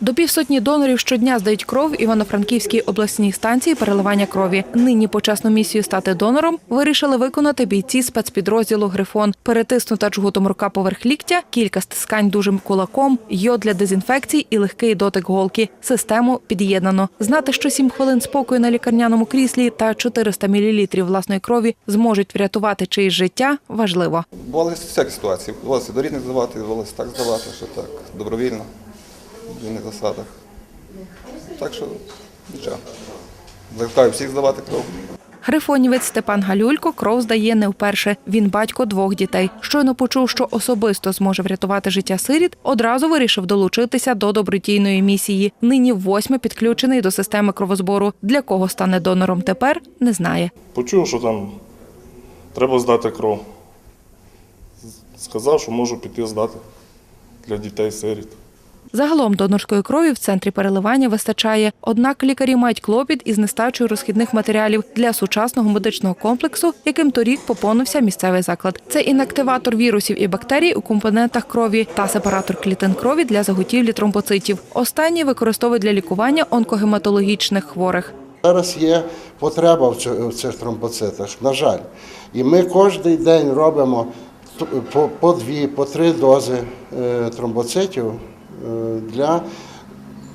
До півсотні донорів щодня здають кров Івано-Франківській обласній станції переливання крові. Нині почесну місію стати донором вирішили виконати бійці спецпідрозділу Грифон. Перетиснута джгутом рука поверх ліктя, кілька стискань дужим кулаком, йод для дезінфекцій і легкий дотик голки. Систему під'єднано. Знати, що 7 хвилин спокою на лікарняному кріслі та 400 мл власної крові зможуть врятувати чиїсь життя, важливо. Бували всякі ситуації. Бувалося до рідних здавати, бувалося так здавати, що так, добровільно, вільних засадах. Так що нічого. Закликаю всіх здавати кров. Грифонівець Степан Галюлько кров здає не вперше. Він батько двох дітей. Щойно почув, що особисто зможе врятувати життя сиріт, одразу вирішив долучитися до добротійної місії. Нині восьме підключений до системи кровозбору. Для кого стане донором тепер, не знає. Почув, що там треба здати кров. Сказав, що можу піти здати для дітей сиріт. Загалом донорської крові в центрі переливання вистачає. Однак лікарі мають клопіт із нестачею розхідних матеріалів для сучасного медичного комплексу, яким торік поповнився місцевий заклад. Це інактиватор вірусів і бактерій у компонентах крові та сепаратор клітин крові для заготівлі тромбоцитів. Останні використовують для лікування онкогематологічних хворих. Зараз є потреба в цих тромбоцитах, на жаль. І ми кожен день робимо по, дві, по три дози е, тромбоцитів для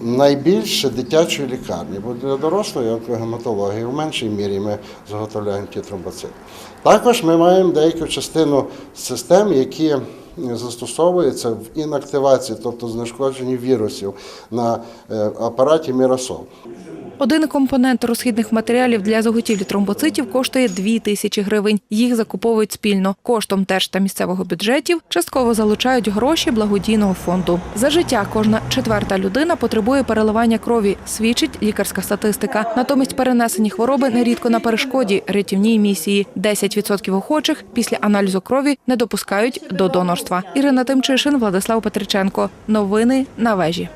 найбільше дитячої лікарні, бо для дорослої онкогематології в меншій мірі ми заготовляємо ті тромбоцити. Також ми маємо деяку частину систем, які застосовуються в інактивації, тобто знешкодженні вірусів на е, апараті Міросол. Один компонент розхідних матеріалів для заготівлі тромбоцитів коштує 2 тисячі гривень. Їх закуповують спільно. Коштом теж та місцевого бюджетів частково залучають гроші благодійного фонду. За життя кожна четверта людина потребує переливання крові, свідчить лікарська статистика. Натомість перенесені хвороби нерідко на перешкоді рятівній місії. 10% охочих після аналізу крові не допускають до донорства. Ірина Тимчишин, Владислав Петриченко. Новини на вежі.